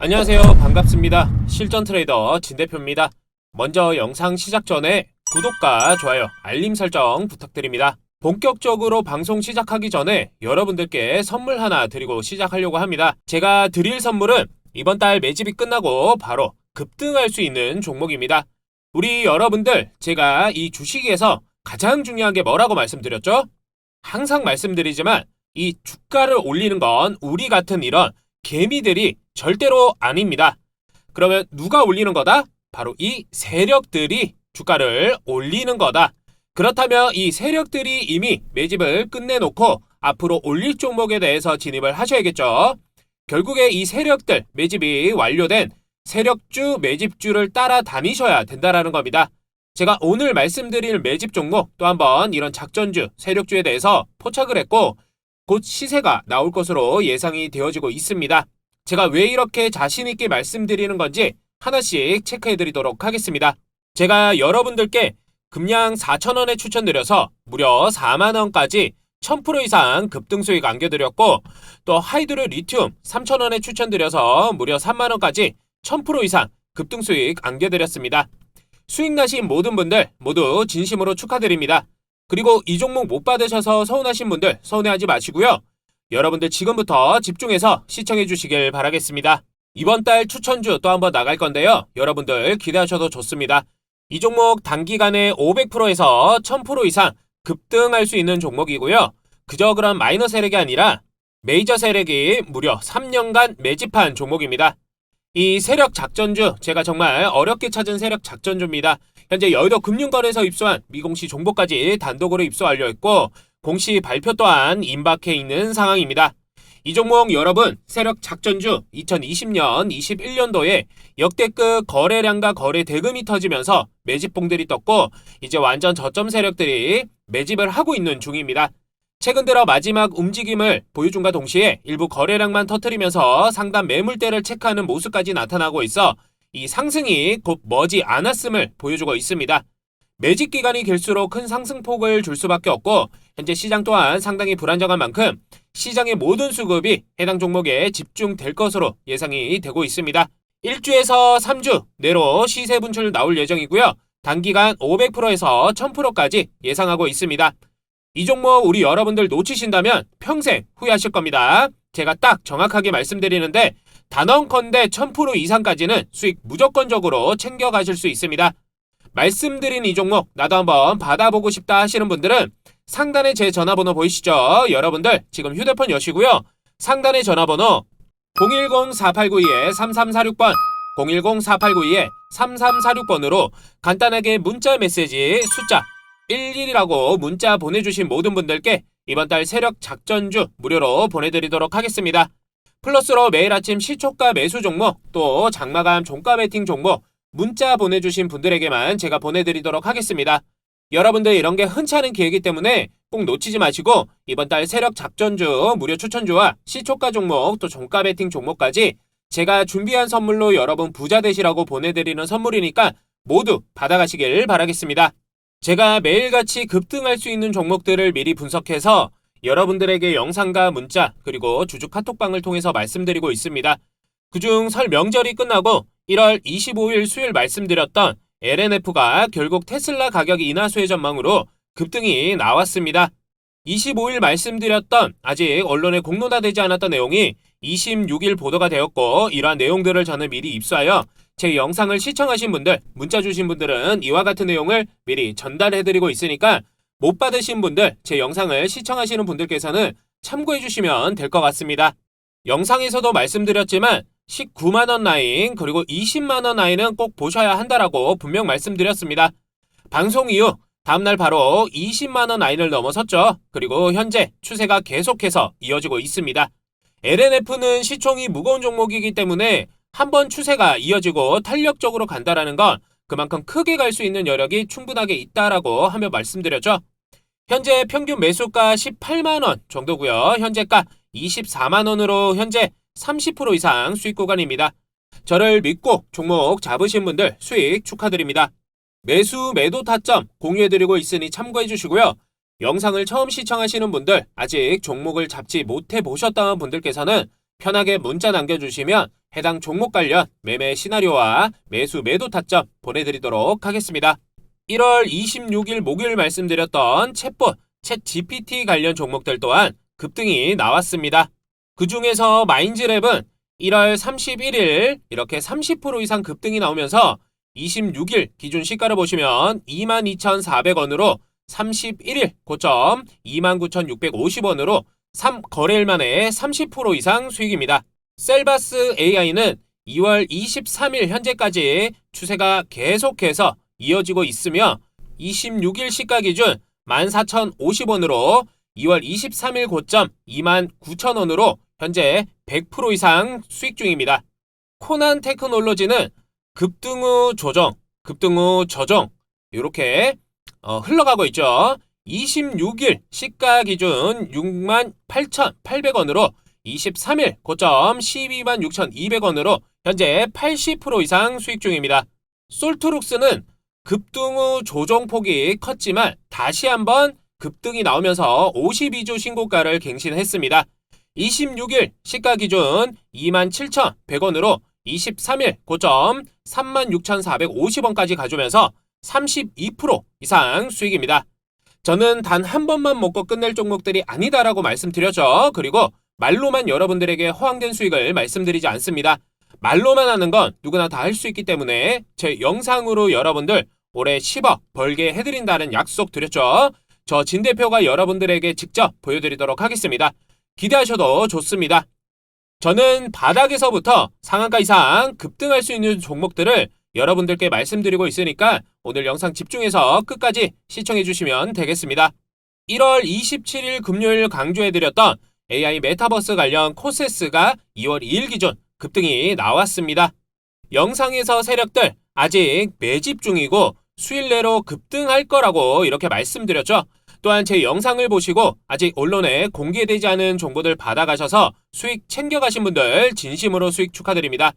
안녕하세요. 반갑습니다. 실전 트레이더 진 대표입니다. 먼저 영상 시작 전에 구독과 좋아요, 알림 설정 부탁드립니다. 본격적으로 방송 시작하기 전에 여러분들께 선물 하나 드리고 시작하려고 합니다. 제가 드릴 선물은 이번 달 매집이 끝나고 바로 급등할 수 있는 종목입니다. 우리 여러분들 제가 이 주식에서 가장 중요한 게 뭐라고 말씀드렸죠? 항상 말씀드리지만 이 주가를 올리는 건 우리 같은 이런 개미들이 절대로 아닙니다. 그러면 누가 올리는 거다? 바로 이 세력들이 주가를 올리는 거다. 그렇다면 이 세력들이 이미 매집을 끝내놓고 앞으로 올릴 종목에 대해서 진입을 하셔야겠죠. 결국에 이 세력들 매집이 완료된 세력주 매집주를 따라다니셔야 된다라는 겁니다. 제가 오늘 말씀드릴 매집 종목 또 한번 이런 작전주, 세력주에 대해서 포착을 했고 곧 시세가 나올 것으로 예상이 되어지고 있습니다. 제가 왜 이렇게 자신있게 말씀드리는 건지 하나씩 체크해 드리도록 하겠습니다. 제가 여러분들께 금량 4,000원에 추천드려서 무려 4만원까지 1000% 이상 급등 수익 안겨드렸고 또 하이드로 리튬 3,000원에 추천드려서 무려 3만원까지 1000% 이상 급등 수익 안겨드렸습니다. 수익 나신 모든 분들 모두 진심으로 축하드립니다. 그리고 이 종목 못 받으셔서 서운하신 분들 서운해하지 마시고요. 여러분들 지금부터 집중해서 시청해 주시길 바라겠습니다. 이번 달 추천주 또 한번 나갈 건데요. 여러분들 기대하셔도 좋습니다. 이 종목 단기간에 500%에서 1000% 이상 급등할 수 있는 종목이고요. 그저 그런 마이너 세력이 아니라 메이저 세력이 무려 3년간 매집한 종목입니다. 이 세력 작전주 제가 정말 어렵게 찾은 세력 작전주입니다. 현재 여의도 금융거래소 입수한 미공시 정보까지 단독으로 입수 완료했고 공시 발표 또한 임박해 있는 상황입니다. 이 종목 여러분 세력 작전주 2020년 21년도에 역대급 거래량과 거래 대금이 터지면서 매집봉들이 떴고 이제 완전 저점 세력들이 매집을 하고 있는 중입니다. 최근 들어 마지막 움직임을 보여준과 동시에 일부 거래량만 터트리면서 상단 매물대를 체크하는 모습까지 나타나고 있어 이 상승이 곧 머지 않았음을 보여주고 있습니다. 매집 기간이 길수록 큰 상승폭을 줄 수밖에 없고 현재 시장 또한 상당히 불안정한 만큼 시장의 모든 수급이 해당 종목에 집중될 것으로 예상이 되고 있습니다. 1주에서 3주 내로 시세 분출 나올 예정이고요. 단기간 500%에서 1000%까지 예상하고 있습니다. 이 종목 우리 여러분들 놓치신다면 평생 후회하실 겁니다. 제가 딱 정확하게 말씀드리는데 단언컨대 1000% 이상까지는 수익 무조건적으로 챙겨가실 수 있습니다. 말씀드린 이 종목 나도 한번 받아보고 싶다 하시는 분들은 상단에 제 전화번호 보이시죠? 여러분들 지금 휴대폰 여시고요. 상단의 전화번호 010-4892-3346번 010-4892-3346번으로 간단하게 문자 메시지 숫자 11이라고 문자 보내주신 모든 분들께 이번 달 세력 작전주 무료로 보내드리도록 하겠습니다. 플러스로 매일 아침 시초가 매수 종목 또 장마감 종가 베팅 종목 문자 보내주신 분들에게만 제가 보내드리도록 하겠습니다. 여러분들 이런 게 흔치 않은 기회이기 때문에 꼭 놓치지 마시고 이번 달 세력 작전주 무료 추천주와 시초가 종목 또 종가 베팅 종목까지 제가 준비한 선물로 여러분 부자 되시라고 보내드리는 선물이니까 모두 받아가시길 바라겠습니다. 제가 매일같이 급등할 수 있는 종목들을 미리 분석해서 여러분들에게 영상과 문자 그리고 주주 카톡방을 통해서 말씀드리고 있습니다. 그중 설 명절이 끝나고 1월 25일 수요일 말씀드렸던 LNF가 결국 테슬라 가격 인하 수혜 전망으로 급등이 나왔습니다. 25일 말씀드렸던 아직 언론에 공론화되지 않았던 내용이 26일 보도가 되었고 이러한 내용들을 저는 미리 입수하여 제 영상을 시청하신 분들, 문자 주신 분들은 이와 같은 내용을 미리 전달해드리고 있으니까 못 받으신 분들, 제 영상을 시청하시는 분들께서는 참고해 주시면 될 것 같습니다. 영상에서도 말씀드렸지만 19만원 라인 그리고 20만원 라인은 꼭 보셔야 한다라고 분명 말씀드렸습니다. 방송 이후 다음날 바로 20만원 라인을 넘어섰죠. 그리고 현재 추세가 계속해서 이어지고 있습니다. LNF는 시총이 무거운 종목이기 때문에 한번 추세가 이어지고 탄력적으로 간다라는 건 그만큼 크게 갈 수 있는 여력이 충분하게 있다라고 하며 말씀드렸죠. 현재 평균 매수가 18만원 정도고요. 현재가 24만원으로 현재 30% 이상 수익 구간입니다. 저를 믿고 종목 잡으신 분들 수익 축하드립니다. 매수 매도 타점 공유해드리고 있으니 참고해 주시고요. 영상을 처음 시청하시는 분들 아직 종목을 잡지 못해 보셨다는 분들께서는 편하게 문자 남겨주시면 해당 종목 관련 매매 시나리오와 매수 매도 타점 보내드리도록 하겠습니다. 1월 26일 목요일 말씀드렸던 챗봇, 챗 GPT 관련 종목들 또한 급등이 나왔습니다. 그 중에서 마인즈랩은 1월 31일 이렇게 30% 이상 급등이 나오면서 26일 기준 시가를 보시면 22,400원으로 31일 고점 29,650원으로 3 거래일 만에 30% 이상 수익입니다. 셀바스 AI는 2월 23일 현재까지 추세가 계속해서 이어지고 있으며 26일 시가 기준 14,050원으로 2월 23일 고점 29,000원으로 현재 100% 이상 수익 중입니다. 코난 테크놀로지는 급등 후 조정, 급등 후 저정 이렇게 어, 흘러가고 있죠. 26일 시가 기준 68,800원으로 23일 고점 126,200원으로 현재 80% 이상 수익 중입니다. 솔트룩스는 급등 후 조정폭이 컸지만 다시 한번 급등이 나오면서 52주 신고가를 갱신했습니다. 26일 시가 기준 27,100원으로 23일 고점 36,450원까지 가주면서 32% 이상 수익입니다. 저는 단 한 번만 먹고 끝낼 종목들이 아니다라고 말씀드렸죠. 그리고 말로만 여러분들에게 허황된 수익을 말씀드리지 않습니다. 말로만 하는 건 누구나 다 할 수 있기 때문에 제 영상으로 여러분들 올해 10억 벌게 해드린다는 약속 드렸죠. 저 진 대표가 여러분들에게 직접 보여드리도록 하겠습니다. 기대하셔도 좋습니다. 저는 바닥에서부터 상한가 이상 급등할 수 있는 종목들을 여러분들께 말씀드리고 있으니까 오늘 영상 집중해서 끝까지 시청해 주시면 되겠습니다. 1월 27일 금요일 강조해드렸던 AI 메타버스 관련 코세스가 2월 2일 기준 급등이 나왔습니다. 영상에서 세력들 아직 매집 중이고 수일 내로 급등할 거라고 이렇게 말씀드렸죠. 또한 제 영상을 보시고 아직 언론에 공개되지 않은 정보들 받아가셔서 수익 챙겨가신 분들 진심으로 수익 축하드립니다.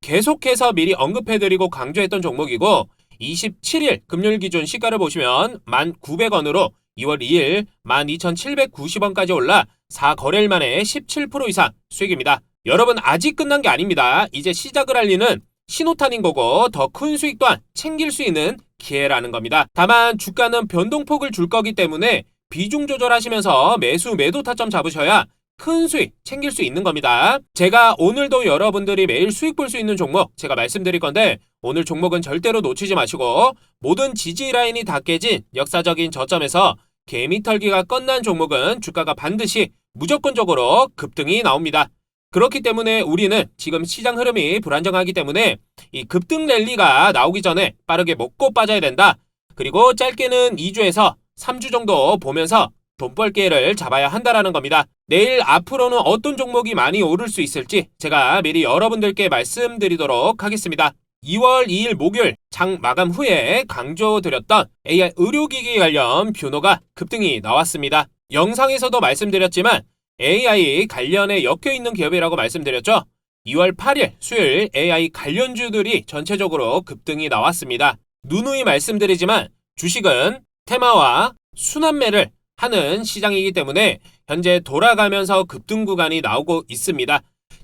계속해서 미리 언급해드리고 강조했던 종목이고 27일 금요일 기준 시가를 보시면 1,900원으로 2월 2일 12,790원까지 올라 4거래일 만에 17% 이상 수익입니다. 여러분 아직 끝난 게 아닙니다. 이제 시작을 알리는 신호탄인 거고 더 큰 수익 또한 챙길 수 있는 기회라는 겁니다. 다만 주가는 변동폭을 줄 거기 때문에 비중 조절하시면서 매수 매도 타점 잡으셔야 큰 수익 챙길 수 있는 겁니다. 제가 오늘도 여러분들이 매일 수익 볼 수 있는 종목 제가 말씀드릴 건데 오늘 종목은 절대로 놓치지 마시고 모든 지지 라인이 다 깨진 역사적인 저점에서 개미 털기가 끝난 종목은 주가가 반드시 무조건적으로 급등이 나옵니다. 그렇기 때문에 우리는 지금 시장 흐름이 불안정하기 때문에 이 급등 랠리가 나오기 전에 빠르게 먹고 빠져야 된다. 그리고 짧게는 2주에서 3주 정도 보면서 돈벌 기회를 잡아야 한다라는 겁니다. 내일 앞으로는 어떤 종목이 많이 오를 수 있을지 제가 미리 여러분들께 말씀드리도록 하겠습니다. 2월 2일 목요일 장 마감 후에 강조드렸던 AI 의료기기 관련 뷰노가 급등이 나왔습니다. 영상에서도 말씀드렸지만 AI 관련에 엮여 있는 기업이라고 말씀드렸죠. 2월 8일 수요일 AI 관련주들이 전체적으로 급등이 나왔습니다. 누누이 말씀드리지만 주식은 테마와 순환매를 하는 시장이기 때문에 현재 돌아가면서 급등 구간이 나오고 있습니다.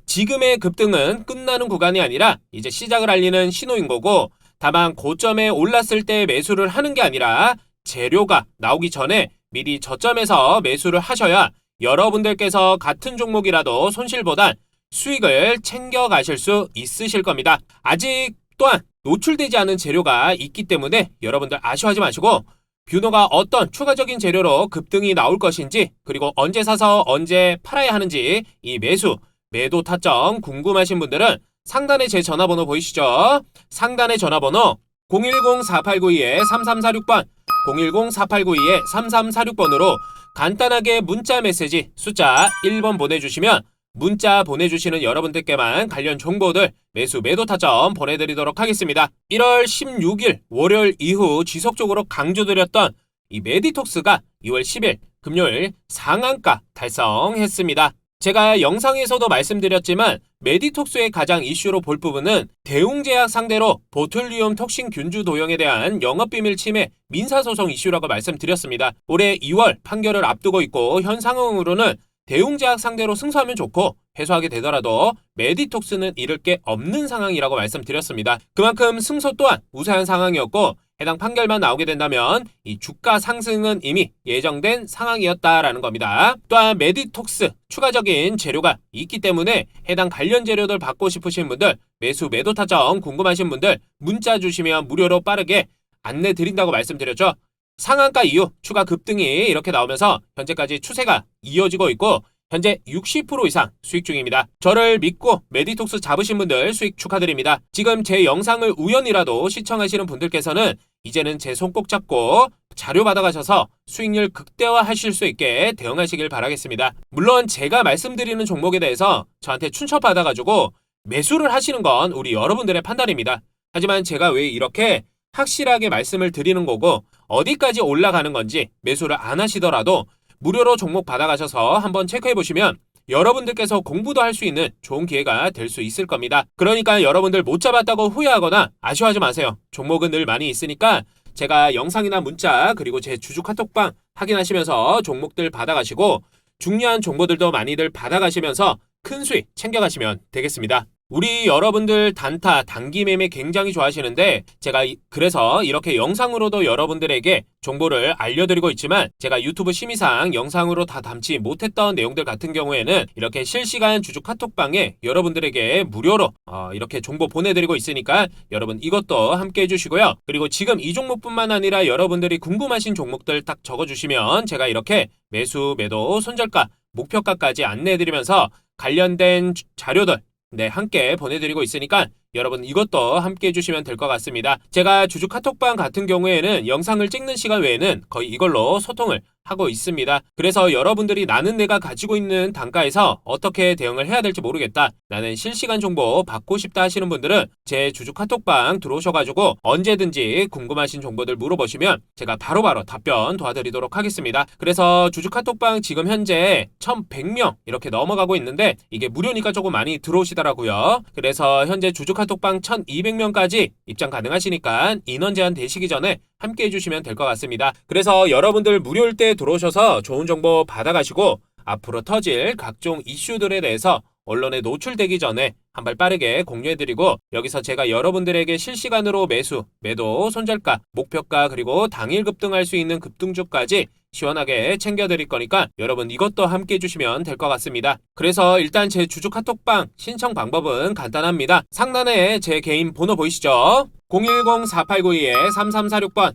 지금의 급등은 끝나는 구간이 아니라 이제 시작을 알리는 신호인 거고 다만 고점에 올랐을 때 매수를 하는 게 아니라 재료가 나오기 전에 미리 저점에서 매수를 하셔야 여러분들께서 같은 종목이라도 손실보단 수익을 챙겨 가실 수 있으실 겁니다. 아직 또한 노출되지 않은 재료가 있기 때문에 여러분들 아쉬워하지 마시고 뷰노가 어떤 추가적인 재료로 급등이 나올 것인지 그리고 언제 사서 언제 팔아야 하는지 이 매수 매도 타점 궁금하신 분들은 상단에 제 전화번호 보이시죠? 상단의 전화번호 010-4892-3346번 010-4892-3346번으로 간단하게 문자 메시지 숫자 1번 보내주시면 문자 보내주시는 여러분들께만 관련 정보들 매수 매도 타점 보내드리도록 하겠습니다. 1월 16일 월요일 이후 지속적으로 강조드렸던 이 메디톡스가 2월 10일 금요일 상한가 달성했습니다. 제가 영상에서도 말씀드렸지만 메디톡스의 가장 이슈로 볼 부분은 대웅제약 상대로 보툴리움 톡신 균주 도용에 대한 영업비밀 침해 민사소송 이슈라고 말씀드렸습니다. 올해 2월 판결을 앞두고 있고 현 상황으로는 대웅제약 상대로 승소하면 좋고 회수하게 되더라도 메디톡스는 잃을 게 없는 상황이라고 말씀드렸습니다. 그만큼 승소 또한 우세한 상황이었고 해당 판결만 나오게 된다면 이 주가 상승은 이미 예정된 상황이었다라는 겁니다. 또한 메디톡스 추가적인 재료가 있기 때문에 해당 관련 재료들 받고 싶으신 분들 매수 매도 타점 궁금하신 분들 문자 주시면 무료로 빠르게 안내 드린다고 말씀드렸죠. 상한가 이후 추가 급등이 이렇게 나오면서 현재까지 추세가 이어지고 있고 현재 60% 이상 수익 중입니다. 저를 믿고 메디톡스 잡으신 분들 수익 축하드립니다. 지금 제 영상을 우연이라도 시청하시는 분들께서는 이제는 제 손 꼭 잡고 자료 받아가셔서 수익률 극대화 하실 수 있게 대응하시길 바라겠습니다. 물론 제가 말씀드리는 종목에 대해서 저한테 춘첩 받아가지고 매수를 하시는 건 우리 여러분들의 판단입니다. 하지만 제가 왜 이렇게 확실하게 말씀을 드리는 거고 어디까지 올라가는 건지 매수를 안 하시더라도 무료로 종목 받아가셔서 한번 체크해 보시면 여러분들께서 공부도 할 수 있는 좋은 기회가 될 수 있을 겁니다. 그러니까 여러분들 못 잡았다고 후회하거나 아쉬워하지 마세요. 종목은 늘 많이 있으니까 제가 영상이나 문자 그리고 제 주주 카톡방 확인하시면서 종목들 받아가시고 중요한 정보들도 많이들 받아가시면서 큰 수익 챙겨가시면 되겠습니다. 우리 여러분들 단타, 단기 매매 굉장히 좋아하시는데 제가 이- 그래서 이렇게 영상으로도 여러분들에게 정보를 알려드리고 있지만 제가 유튜브 심의상 영상으로 다 담지 못했던 내용들 같은 경우에는 이렇게 실시간 주주 카톡방에 여러분들에게 무료로 어, 이렇게 정보 보내드리고 있으니까 여러분 이것도 함께 해주시고요. 그리고 지금 이 종목뿐만 아니라 여러분들이 궁금하신 종목들 딱 적어주시면 제가 이렇게 매수, 매도, 손절가, 목표가까지 안내해드리면서 관련된 주- 자료들 네, 함께 보내드리고 있으니까 여러분 이것도 함께 해주시면 될 것 같습니다. 제가 주주 카톡방 같은 경우에는 영상을 찍는 시간 외에는 거의 이걸로 소통을 하고 있습니다. 그래서 여러분들이 나는 내가 가지고 있는 단가에서 어떻게 대응을 해야 될지 모르겠다. 나는 실시간 정보 받고 싶다 하시는 분들은 제 주주 카톡방 들어오셔가지고 언제든지 궁금하신 정보들 물어보시면 제가 바로바로 답변 도와드리도록 하겠습니다. 그래서 주주 카톡방 지금 현재 1100명 이렇게 넘어가고 있는데 이게 무료니까 조금 많이 들어오시더라고요. 그래서 현재 주주 카톡방 1200명까지 입장 가능하시니까 인원 제한 되시기 전에 함께 해주시면 될 것 같습니다. 그래서 여러분들 무료일 때 들어오셔서 좋은 정보 받아가시고 앞으로 터질 각종 이슈들에 대해서 언론에 노출되기 전에 한 발 빠르게 공유해드리고 여기서 제가 여러분들에게 실시간으로 매수, 매도, 손절가, 목표가 그리고 당일 급등할 수 있는 급등주까지 시원하게 챙겨드릴 거니까 여러분 이것도 함께 해주시면 될 것 같습니다. 그래서 일단 제 주주 카톡방 신청 방법은 간단합니다. 상단에 제 개인 번호 보이시죠? 010-4892-3346번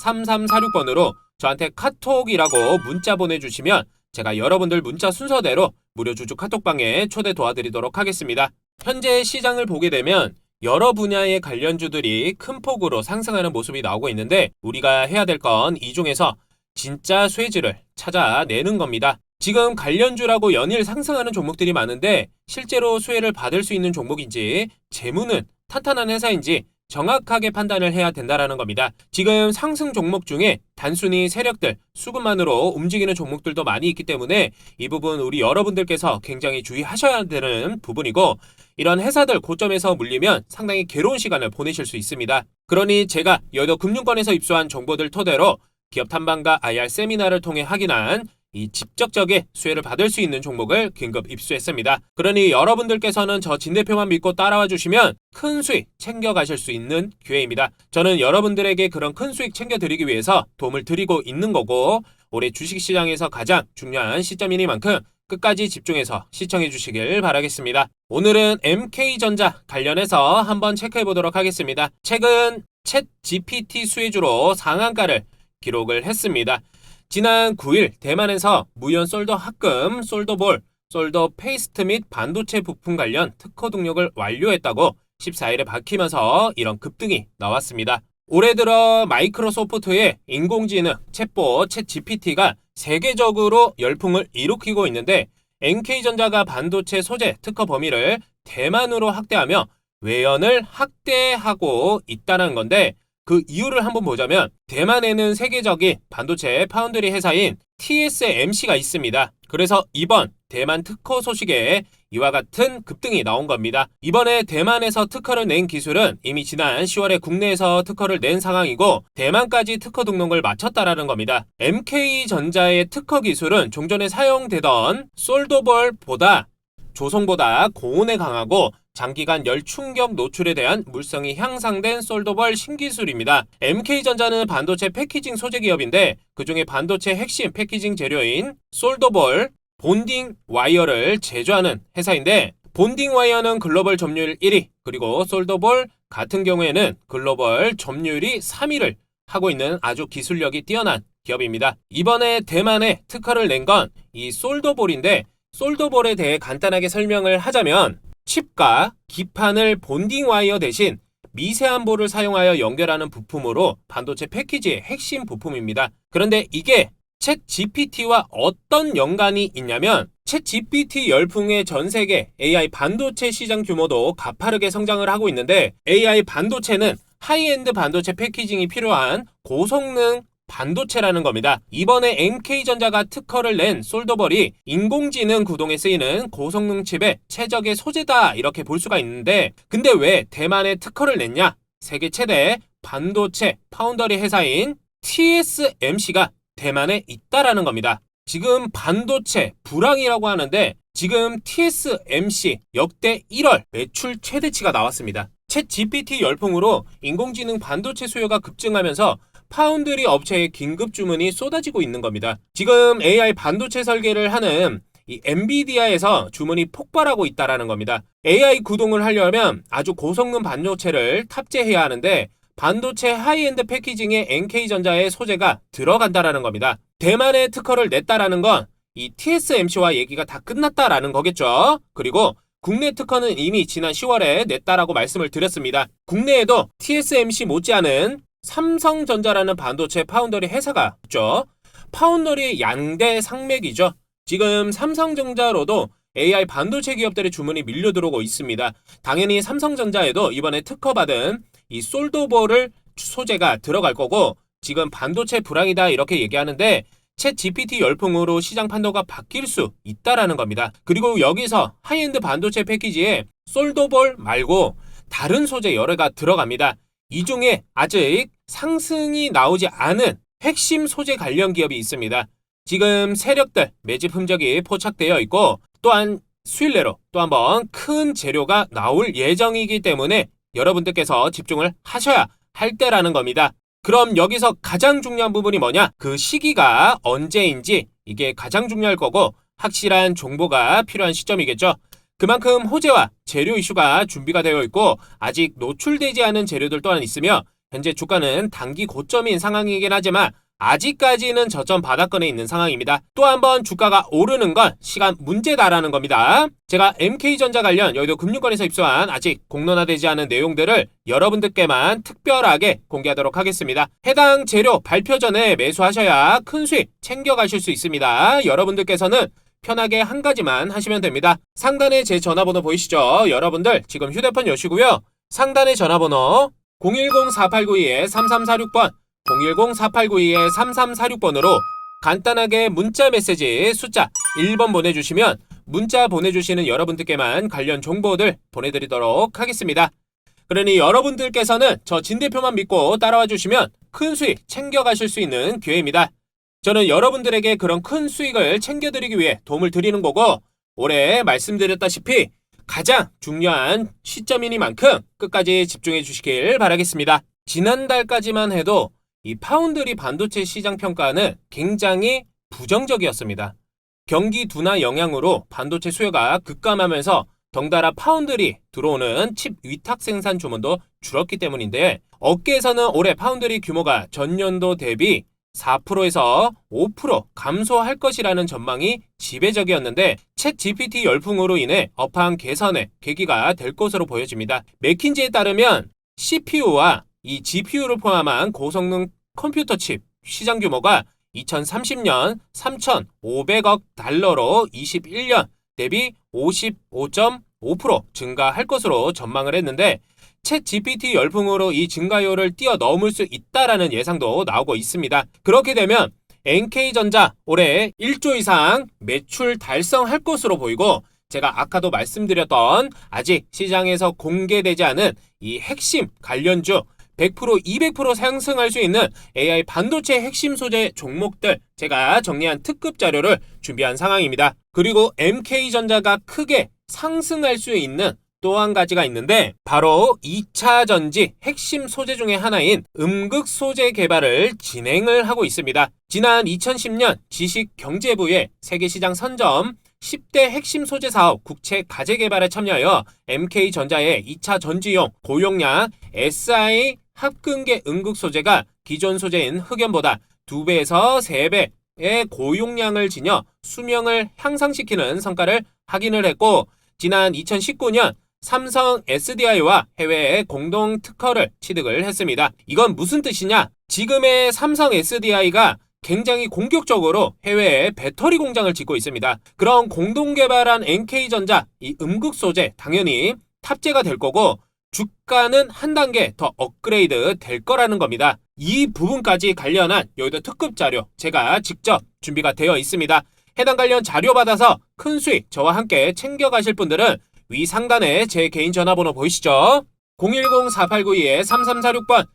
010-4892-3346번으로 저한테 카톡이라고 문자 보내주시면 제가 여러분들 문자 순서대로 무료 주주 카톡방에 초대 도와드리도록 하겠습니다. 현재 시장을 보게 되면 여러 분야의 관련주들이 큰 폭으로 상승하는 모습이 나오고 있는데 우리가 해야 될 건 이 중에서 진짜 수혜주를 찾아내는 겁니다. 지금 관련주라고 연일 상승하는 종목들이 많은데 실제로 수혜를 받을 수 있는 종목인지 재무는 탄탄한 회사인지 정확하게 판단을 해야 된다라는 겁니다. 지금 상승 종목 중에 단순히 세력들, 수급만으로 움직이는 종목들도 많이 있기 때문에 이 부분 우리 여러분들께서 굉장히 주의하셔야 되는 부분이고 이런 회사들 고점에서 물리면 상당히 괴로운 시간을 보내실 수 있습니다. 그러니 제가 여의도 금융권에서 입수한 정보들 토대로 기업 탐방과 IR 세미나를 통해 확인한 이 직접적인 수혜를 받을 수 있는 종목을 긴급 입수했습니다. 그러니 여러분들께서는 저 진대표만 믿고 따라와 주시면 큰 수익 챙겨가실 수 있는 기회입니다. 저는 여러분들에게 그런 큰 수익 챙겨드리기 위해서 도움을 드리고 있는 거고 올해 주식시장에서 가장 중요한 시점이니만큼 끝까지 집중해서 시청해 주시길 바라겠습니다. 오늘은 MK전자 관련해서 한번 체크해 보도록 하겠습니다. 최근 챗 GPT 수혜주로 상한가를 기록을 했습니다. 지난 9일 대만에서 무연 솔더 합금, 솔더볼, 솔더 페이스트 및 반도체 부품 관련 특허 등록을 완료했다고 14일에 밝히면서 이런 급등이 나왔습니다. 올해 들어 마이크로소프트의 인공지능 챗봇 챗 GPT가 세계적으로 열풍을 일으키고 있는데 NK전자가 반도체 소재 특허 범위를 대만으로 확대하며 외연을 확대하고 있다는 건데 그 이유를 한번 보자면 대만에는 세계적인 반도체 파운드리 회사인 TSMC가 있습니다. 그래서 이번 대만 특허 소식에 이와 같은 급등이 나온 겁니다. 이번에 대만에서 특허를 낸 기술은 이미 지난 10월에 국내에서 특허를 낸 상황이고 대만까지 특허 등록을 마쳤다라는 겁니다. MK전자의 특허 기술은 종전에 사용되던 솔도볼보다 조성보다 고온에 강하고 장기간 열 충격 노출에 대한 물성이 향상된 솔더벌 신기술입니다. MK전자는 반도체 패키징 소재 기업인데 그중에 반도체 핵심 패키징 재료인 솔더벌 본딩 와이어를 제조하는 회사인데 본딩 와이어는 글로벌 점유율 1위 그리고 솔더볼 같은 경우에는 글로벌 점유율이 3위를 하고 있는 아주 기술력이 뛰어난 기업입니다. 이번에 대만에 특허를 낸 건 이 솔더볼인데 솔더볼에 대해 간단하게 설명을 하자면 칩과 기판을 본딩 와이어 대신 미세한 볼을 사용하여 연결하는 부품으로 반도체 패키지의 핵심 부품입니다. 그런데 이게 챗 GPT와 어떤 연관이 있냐면 챗 GPT 열풍의 전 세계 AI 반도체 시장 규모도 가파르게 성장을 하고 있는데 AI 반도체는 하이엔드 반도체 패키징이 필요한 고성능 반도체라는 겁니다. 이번에 MK전자가 특허를 낸 솔더벌이 인공지능 구동에 쓰이는 고성능 칩의 최적의 소재다 이렇게 볼 수가 있는데 근데 왜 대만에 특허를 냈냐? 세계 최대 반도체 파운더리 회사인 TSMC가 대만에 있다라는 겁니다. 지금 반도체 불황이라고 하는데 지금 TSMC 역대 1월 매출 최대치가 나왔습니다. 챗 GPT 열풍으로 인공지능 반도체 수요가 급증하면서 파운드리 업체의 긴급 주문이 쏟아지고 있는 겁니다. 지금 AI 반도체 설계를 하는 이 엔비디아에서 주문이 폭발하고 있다라는 겁니다. AI 구동을 하려면 아주 고성능 반도체를 탑재해야 하는데 반도체 하이엔드 패키징에 NK전자의 소재가 들어간다라는 겁니다. 대만의 특허를 냈다라는 건 이 TSMC와 얘기가 다 끝났다라는 거겠죠. 그리고 국내 특허는 이미 지난 10월에 냈다라고 말씀을 드렸습니다. 국내에도 TSMC 못지않은 삼성전자라는 반도체 파운더리 회사가 있죠. 파운더리 양대 상맥이죠. 지금 삼성전자로도 AI 반도체 기업들의 주문이 밀려 들어오고 있습니다. 당연히 삼성전자에도 이번에 특허받은 이 솔도볼을 소재가 들어갈 거고 지금 반도체 불황이다 이렇게 얘기하는데 챗 GPT 열풍으로 시장 판도가 바뀔 수 있다라는 겁니다. 그리고 여기서 하이엔드 반도체 패키지에 솔도볼 말고 다른 소재 여러 가 들어갑니다. 이 중에 아직 상승이 나오지 않은 핵심 소재 관련 기업이 있습니다. 지금 세력들 매집 흔적이 포착되어 있고 또한 수일 내로 또 한번 큰 재료가 나올 예정이기 때문에 여러분들께서 집중을 하셔야 할 때라는 겁니다. 그럼 여기서 가장 중요한 부분이 뭐냐? 그 시기가 언제인지 이게 가장 중요할 거고 확실한 정보가 필요한 시점이겠죠. 그만큼 호재와 재료 이슈가 준비가 되어 있고 아직 노출되지 않은 재료들 또한 있으며 현재 주가는 단기 고점인 상황이긴 하지만 아직까지는 저점 바닥권에 있는 상황입니다. 또 한 번 주가가 오르는 건 시간 문제다라는 겁니다. 제가 MK전자 관련 여의도 금융권에서 입수한 아직 공론화되지 않은 내용들을 여러분들께만 특별하게 공개하도록 하겠습니다. 해당 재료 발표 전에 매수하셔야 큰 수익 챙겨가실 수 있습니다. 여러분들께서는 편하게 한 가지만 하시면 됩니다. 상단에 제 전화번호 보이시죠? 여러분들 지금 휴대폰 여시고요. 상단의 전화번호 010-4892-3346번 010-4892-3346번으로 간단하게 문자 메시지 숫자 1번 보내주시면 문자 보내주시는 여러분들께만 관련 정보들 보내드리도록 하겠습니다. 그러니 여러분들께서는 저 진 대표만 믿고 따라와 주시면 큰 수익 챙겨가실 수 있는 기회입니다. 저는 여러분들에게 그런 큰 수익을 챙겨드리기 위해 도움을 드리는 거고 올해 말씀드렸다시피 가장 중요한 시점이니만큼 끝까지 집중해 주시길 바라겠습니다. 지난달까지만 해도 이 파운드리 반도체 시장 평가는 굉장히 부정적이었습니다. 경기 둔화 영향으로 반도체 수요가 급감하면서 덩달아 파운드리 들어오는 칩 위탁 생산 주문도 줄었기 때문인데 업계에서는 올해 파운드리 규모가 전년도 대비 4%에서 5% 감소할 것이라는 전망이 지배적이었는데 챗 GPT 열풍으로 인해 업황 개선의 계기가 될 것으로 보여집니다. 맥킨지에 따르면 CPU와 이 GPU를 포함한 고성능 컴퓨터 칩 시장 규모가 2030년 3,500억 달러로 21년 대비 55.5% 증가할 것으로 전망을 했는데 챗 GPT 열풍으로 이 증가율을 뛰어넘을 수 있다라는 예상도 나오고 있습니다. 그렇게 되면 NK전자 올해 1조 이상 매출 달성할 것으로 보이고 제가 아까도 말씀드렸던 아직 시장에서 공개되지 않은 이 핵심 관련주 100% 200% 상승할 수 있는 AI 반도체 핵심 소재 종목들 제가 정리한 특급 자료를 준비한 상황입니다. 그리고 MK전자가 크게 상승할 수 있는 또 한 가지가 있는데 바로 2차 전지 핵심 소재 중의 하나인 음극 소재 개발을 진행을 하고 있습니다. 지난 2010년 지식경제부의 세계시장 선점 10대 핵심 소재 사업 국채 가제 개발에 참여하여 MK전자의 2차 전지용 고용량 SI 합금계 음극 소재가 기존 소재인 흑연보다 2배에서 3배의 고용량을 지녀 수명을 향상시키는 성과를 확인을 했고 지난 2019년 삼성 SDI와 해외에 공동 특허를 취득을 했습니다. 이건 무슨 뜻이냐? 지금의 삼성 SDI가 굉장히 공격적으로 해외에 배터리 공장을 짓고 있습니다. 그런 공동 개발한 NK전자 이 음극 소재 당연히 탑재가 될 거고 주가는 한 단계 더 업그레이드 될 거라는 겁니다. 이 부분까지 관련한 여기도 특급 자료 제가 직접 준비가 되어 있습니다. 해당 관련 자료 받아서 큰 수익 저와 함께 챙겨가실 분들은 위 상단에 제 개인 전화번호 보이시죠? 010-4892-3346번,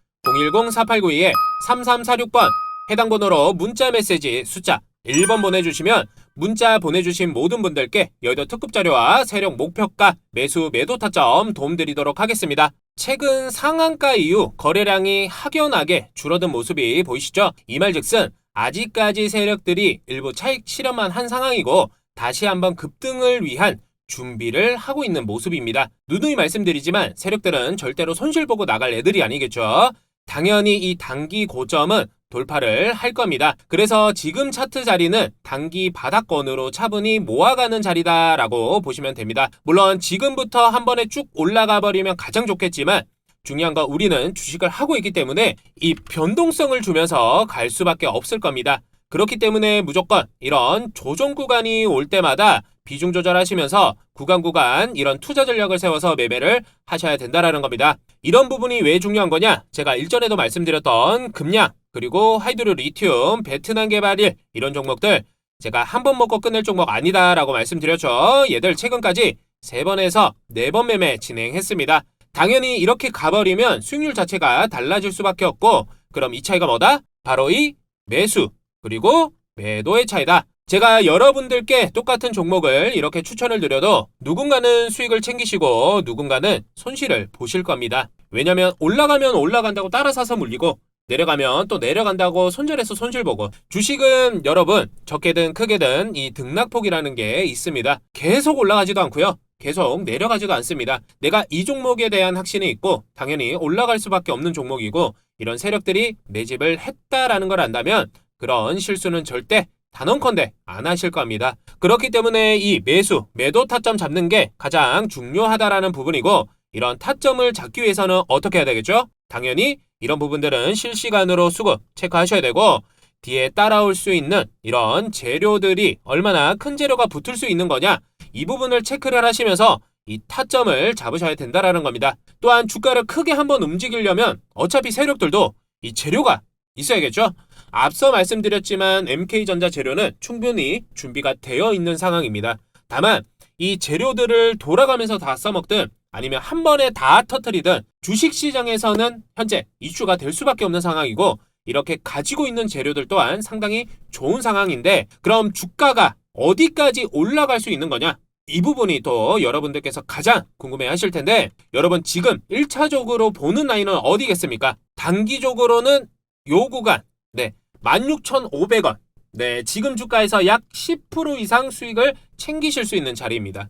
010-4892-3346번 해당 번호로 문자 메시지 숫자 1번 보내주시면 문자 보내주신 모든 분들께 여의도 특급 자료와 세력 목표가 매수 매도 타점 도움드리도록 하겠습니다. 최근 상한가 이후 거래량이 확연하게 줄어든 모습이 보이시죠? 이 말즉슨 아직까지 세력들이 일부 차익 실현만 한 상황이고 다시 한번 급등을 위한 준비를 하고 있는 모습입니다. 누누이 말씀드리지만 세력들은 절대로 손실 보고 나갈 애들이 아니겠죠. 당연히 이 단기 고점은 돌파를 할 겁니다. 그래서 지금 차트 자리는 단기 바닥권으로 차분히 모아가는 자리다라고 보시면 됩니다. 물론 지금부터 한 번에 쭉 올라가 버리면 가장 좋겠지만 중요한 건 우리는 주식을 하고 있기 때문에 이 변동성을 주면서 갈 수밖에 없을 겁니다. 그렇기 때문에 무조건 이런 조정 구간이 올 때마다 비중 조절하시면서 구간 구간 이런 투자 전략을 세워서 매매를 하셔야 된다라는 겁니다. 이런 부분이 왜 중요한 거냐? 제가 일전에도 말씀드렸던 금량 그리고 하이드로 리튬, 베트남 개발일 이런 종목들 제가 한 번 먹고 끝낼 종목 아니다라고 말씀드렸죠. 얘들 최근까지 세 번에서 네 번 매매 진행했습니다. 당연히 이렇게 가버리면 수익률 자체가 달라질 수밖에 없고 그럼 이 차이가 뭐다? 바로 이 매수 그리고 매도의 차이다. 제가 여러분들께 똑같은 종목을 이렇게 추천을 드려도 누군가는 수익을 챙기시고 누군가는 손실을 보실 겁니다. 왜냐면 올라가면 올라간다고 따라 사서 물리고 내려가면 또 내려간다고 손절해서 손실 보고 주식은 여러분 적게든 크게든 이 등락폭이라는 게 있습니다. 계속 올라가지도 않고요. 계속 내려가지도 않습니다. 내가 이 종목에 대한 확신이 있고 당연히 올라갈 수밖에 없는 종목이고 이런 세력들이 매집을 했다라는 걸 안다면 그런 실수는 절대 단언컨대 안 하실 겁니다. 그렇기 때문에 이 매수, 매도 타점 잡는 게 가장 중요하다라는 부분이고 이런 타점을 잡기 위해서는 어떻게 해야 되겠죠? 당연히 이런 부분들은 실시간으로 수급 체크하셔야 되고 뒤에 따라올 수 있는 이런 재료들이 얼마나 큰 재료가 붙을 수 있는 거냐 이 부분을 체크를 하시면서 이 타점을 잡으셔야 된다라는 겁니다. 또한 주가를 크게 한번 움직이려면 어차피 세력들도 이 재료가 있어야겠죠. 앞서 말씀드렸지만 MK전자 재료는 충분히 준비가 되어 있는 상황입니다. 다만 이 재료들을 돌아가면서 다 써먹든 아니면 한 번에 다 터트리든 주식시장에서는 현재 이슈가 될 수밖에 없는 상황이고 이렇게 가지고 있는 재료들 또한 상당히 좋은 상황인데 그럼 주가가 어디까지 올라갈 수 있는 거냐? 이 부분이 또 여러분들께서 가장 궁금해 하실 텐데 여러분 지금 1차적으로 보는 라인은 어디겠습니까? 단기적으로는 요 구간 네 16,500원 네 지금 주가에서 약 10% 이상 수익을 챙기실 수 있는 자리입니다.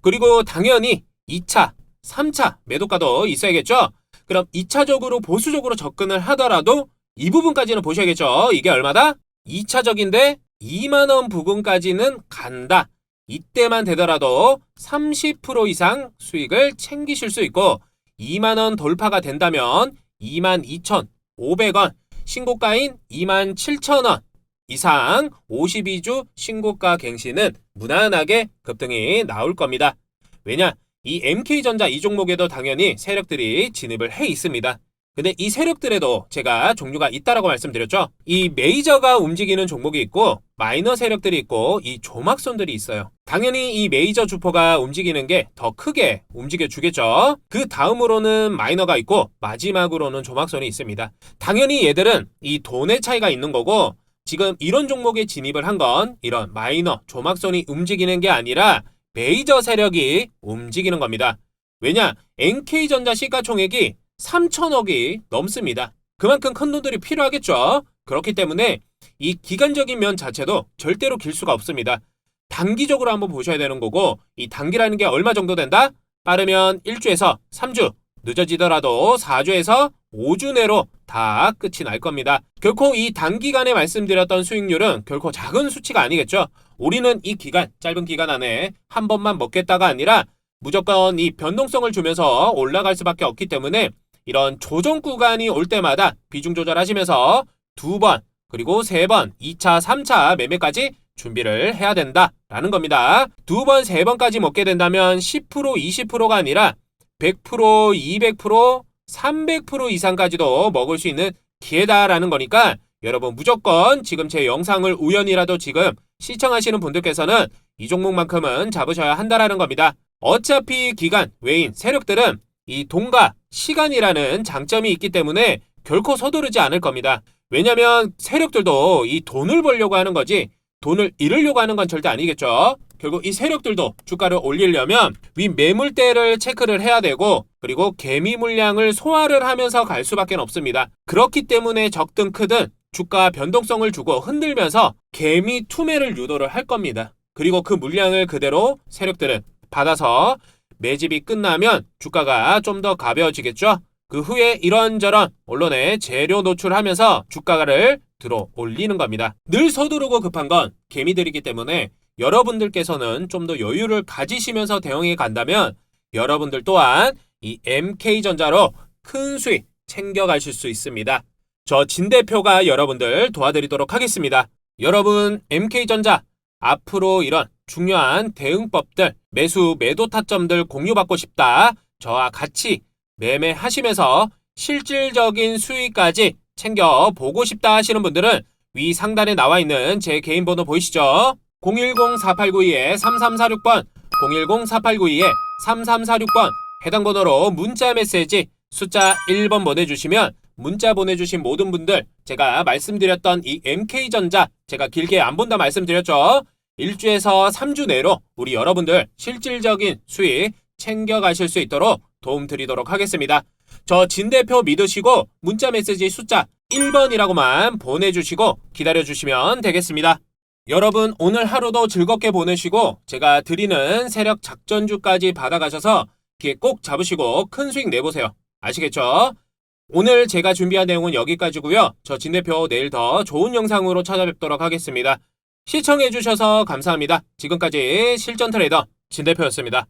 그리고 당연히 2차, 3차 매도가도 있어야겠죠? 그럼 2차적으로 보수적으로 접근을 하더라도 이 부분까지는 보셔야겠죠? 이게 얼마다? 2차적인데 2만원 부근까지는 간다. 이때만 되더라도 30% 이상 수익을 챙기실 수 있고 2만원 돌파가 된다면 22,500원 신고가인 27,000원 이상 52주 신고가 갱신은 무난하게 급등이 나올 겁니다. 왜냐? 이 MK전자 이 종목에도 당연히 세력들이 진입을 해 있습니다. 근데 이 세력들에도 제가 종류가 있다라고 말씀드렸죠. 이 메이저가 움직이는 종목이 있고 마이너 세력들이 있고 이 조막손들이 있어요. 당연히 이 메이저 주포가 움직이는 게 더 크게 움직여 주겠죠. 그 다음으로는 마이너가 있고 마지막으로는 조막손이 있습니다. 당연히 얘들은 이 돈의 차이가 있는 거고 지금 이런 종목에 진입을 한 건 이런 마이너 조막손이 움직이는 게 아니라 메이저 세력이 움직이는 겁니다. 왜냐? NK전자 시가총액이 3천억이 넘습니다. 그만큼 큰 돈들이 필요하겠죠. 그렇기 때문에 이 기간적인 면 자체도 절대로 길 수가 없습니다. 단기적으로 한번 보셔야 되는 거고 이 단기라는 게 얼마 정도 된다? 빠르면 1주에서 3주, 늦어지더라도 4주에서 5주 내로 다 끝이 날 겁니다. 결코 이 단기간에 말씀드렸던 수익률은 결코 작은 수치가 아니겠죠. 우리는 이 기간, 짧은 기간 안에 한 번만 먹겠다가 아니라 무조건 이 변동성을 주면서 올라갈 수밖에 없기 때문에 이런 조정 구간이 올 때마다 비중 조절하시면서 두 번, 그리고 세 번, 2차, 3차 매매까지 준비를 해야 된다라는 겁니다. 두 번, 세 번까지 먹게 된다면 10%, 20%가 아니라 100%, 200%, 300% 이상까지도 먹을 수 있는 기회다라는 거니까 여러분 무조건 지금 제 영상을 우연이라도 지금 시청하시는 분들께서는 이 종목만큼은 잡으셔야 한다라는 겁니다. 어차피 기간 외인 세력들은 이 돈과 시간이라는 장점이 있기 때문에 결코 서두르지 않을 겁니다. 왜냐면 세력들도 이 돈을 벌려고 하는 거지 돈을 잃으려고 하는 건 절대 아니겠죠. 결국 이 세력들도 주가를 올리려면 위 매물대를 체크를 해야 되고 그리고 개미 물량을 소화를 하면서 갈 수밖에 없습니다. 그렇기 때문에 적든 크든 주가 변동성을 주고 흔들면서 개미 투매를 유도를 할 겁니다. 그리고 그 물량을 그대로 세력들은 받아서 매집이 끝나면 주가가 좀 더 가벼워지겠죠. 그 후에 이런저런 언론에 재료 노출하면서 주가를 들어 올리는 겁니다. 늘 서두르고 급한 건 개미들이기 때문에 여러분들께서는 좀 더 여유를 가지시면서 대응해 간다면 여러분들 또한 이 MK전자로 큰 수익 챙겨가실 수 있습니다. 저 진 대표가 여러분들 도와드리도록 하겠습니다. 여러분 MK전자 앞으로 이런 중요한 대응법들, 매수, 매도 타점들 공유받고 싶다. 저와 같이 매매하시면서 실질적인 수익까지 챙겨 보고 싶다 하시는 분들은 위 상단에 나와 있는 제 개인 번호 보이시죠? 010-4892-3346번, 010-4892-3346번 해당 번호로 문자 메시지 숫자 1번 보내주시면 문자 보내주신 모든 분들 제가 말씀드렸던 이 MK전자 제가 길게 안 본다 말씀드렸죠? 1주에서 3주 내로 우리 여러분들 실질적인 수익 챙겨가실 수 있도록 도움 드리도록 하겠습니다. 저 진 대표 믿으시고 문자 메시지 숫자 1번이라고만 보내주시고 기다려주시면 되겠습니다. 여러분 오늘 하루도 즐겁게 보내시고 제가 드리는 세력 작전주까지 받아가셔서 기회 꼭 잡으시고 큰 수익 내보세요. 아시겠죠? 오늘 제가 준비한 내용은 여기까지고요. 저 진 대표 내일 더 좋은 영상으로 찾아뵙도록 하겠습니다. 시청해주셔서 감사합니다. 지금까지 실전 트레이더 진 대표였습니다.